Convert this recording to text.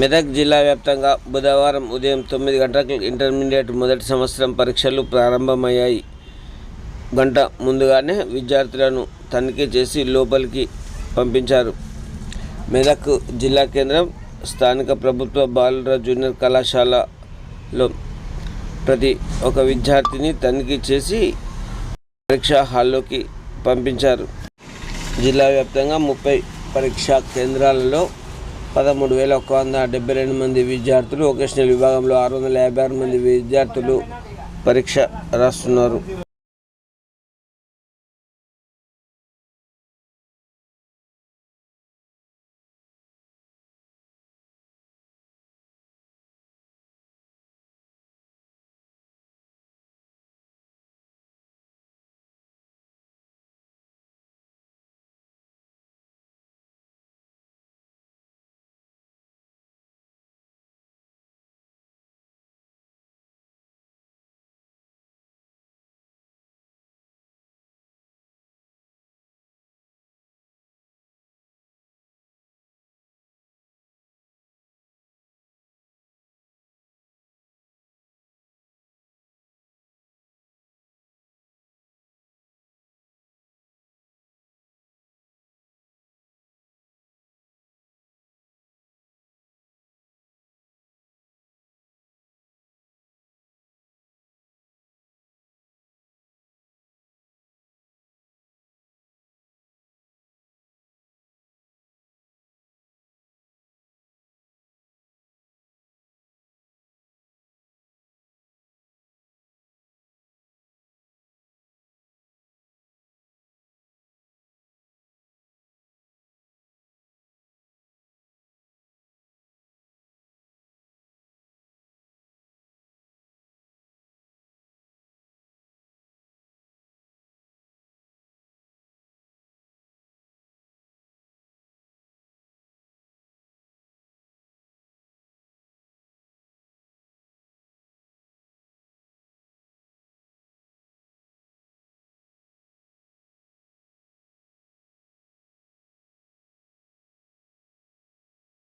మెదక్ జిల్లా వ్యాప్తంగా బుధవారం ఉదయం తొమ్మిది గంటలకు ఇంటర్మీడియట్ మొదటి సంవత్సరం పరీక్షలు ప్రారంభమయ్యాయి. గంట ముందుగానే విద్యార్థులను తనిఖీ చేసి లోపలికి పంపించారు. మెదక్ జిల్లా కేంద్రం స్థానిక ప్రభుత్వ బాలుర జూనియర్ కళాశాలలో ప్రతి ఒక విద్యార్థిని తనిఖీ చేసి పరీక్షా హాల్లోకి పంపించారు. జిల్లా వ్యాప్తంగా ముప్పై పరీక్షా కేంద్రాలలో పదమూడు వేల ఒక్క వంద డెబ్బై రెండు మంది విద్యార్థులు వొకేషనల్ విభాగంలో ఆరు వందల యాభై ఆరు మంది విద్యార్థులు పరీక్ష రాస్తున్నారు.